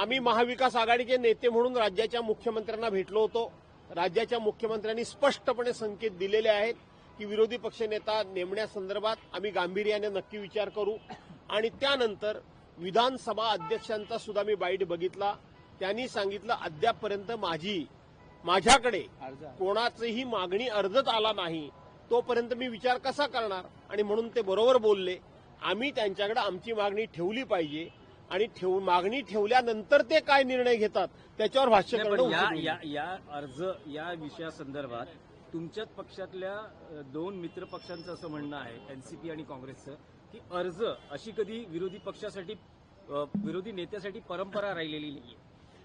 आम्ही महाविकास आघाडीचे नेते म्हणून राज्याच्या मुख्यमंत्र्यांना भेटलो होतो. राज्याच्या मुख्यमंत्र्यांनी स्पष्टपणे संकेत दिलेले आहेत की विरोधी पक्षनेता नेमण्यासंदर्भात आम्ही गांभीर्याने नक्की विचार करू. आणि त्यानंतर विधानसभा अध्यक्षांचा सुद्धा मी बाईट बघितला. त्यांनी सांगितलं अद्यापपर्यंत माझी माझ्याकडे कोणाचीही मागणी अर्जच आला नाही. तोपर्यंत मी विचार कसा करणार? आणि म्हणून ते बरोबर बोलले. आम्ही त्यांच्याकडे आमची मागणी ठेवली पाहिजे. आणि ठेव मागणी ठेवल्यानंतर ते काय निर्णय घेतात त्याच्यावर भाष्य नाही, करणं या. या या अर्ज या विषयासंदर्भात तुमच्याच पक्षातल्या दोन मित्र पक्षांचं असं म्हणणं आहे एनसीपी आणि काँग्रेसचं की अर्ज अशी कधी विरोधी पक्षासाठी विरोधी नेत्यासाठी परंपरा राहिलेली नाहीये.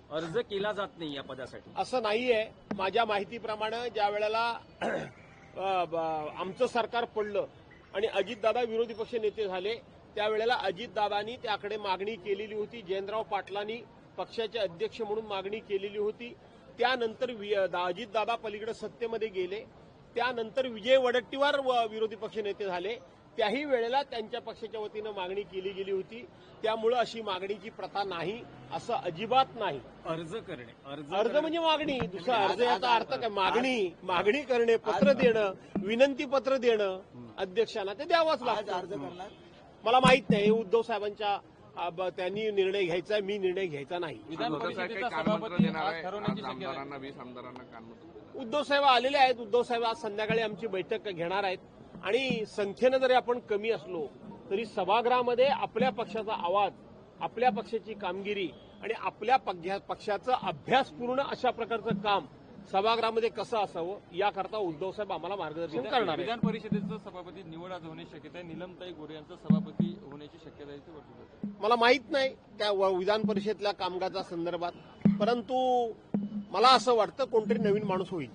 अर्ज केला जात नाही या पदासाठी. असं नाहीये. माझ्या माहितीप्रमाणे ज्या वेळेला आमचं सरकार पडलं आणि अजितदादा विरोधी पक्ष नेते झाले त्यावेळेला अजितदादांनी त्याकडे मागणी केलेली होती. जयंतराव पाटलांनी पक्षाचे अध्यक्ष म्हणून मागणी केलेली होती. त्यानंतर अजितदादा पलीकडे सत्तेमध्ये गेले. त्यानंतर विजय वडट्टीवार विरोधी पक्ष नेते झाले. त्याही वेळेला त्यांच्या पक्षाच्या वतीनं मागणी केली गेली होती. त्यामुळं अशी मागणीची प्रथा नाही असं अजिबात नाही. अर्ज करणे अर्ज म्हणजे मागणी दुसरा अर्ज याचा अर्थ काय? मागणी मागणी करणे पत्र देणं विनंती पत्र देणं अध्यक्षांना ते द्यावंच आज अर्ज लागतं करणार? मला माहीत नाही. हे उद्धव साहेबांच्या त्यांनी निर्णय घ्यायचा मी निर्णय घ्यायचा नाही. उद्धव साहेब आलेले आहेत. उद्धव साहेब आज संध्याकाळी आमची बैठक घेणार आहेत. आणि संख्येनं जरी आपण कमी असलो तरी सभागृहामध्ये आपल्या पक्षाचा आवाज आपल्या पक्षाची कामगिरी आणि आपल्या पक्ष- पक्षाचं अभ्यासपूर्ण अशा प्रकारचं काम सभागृहामध्ये कसं असावं याकरता उद्धव साहेब आम्हाला मार्गदर्शन करणार विधान परिषदेचं सभापती निवड आज होण्याची शक्यता आहे. निलमताई गोरे यांचं सभापती होण्याची शक्यता आहे. मला माहीत नाही त्या विधान परिषदेतल्या कामकाजा संदर्भात परंतु मला असं वाटतं कोणतरी नवीन माणूस होईल.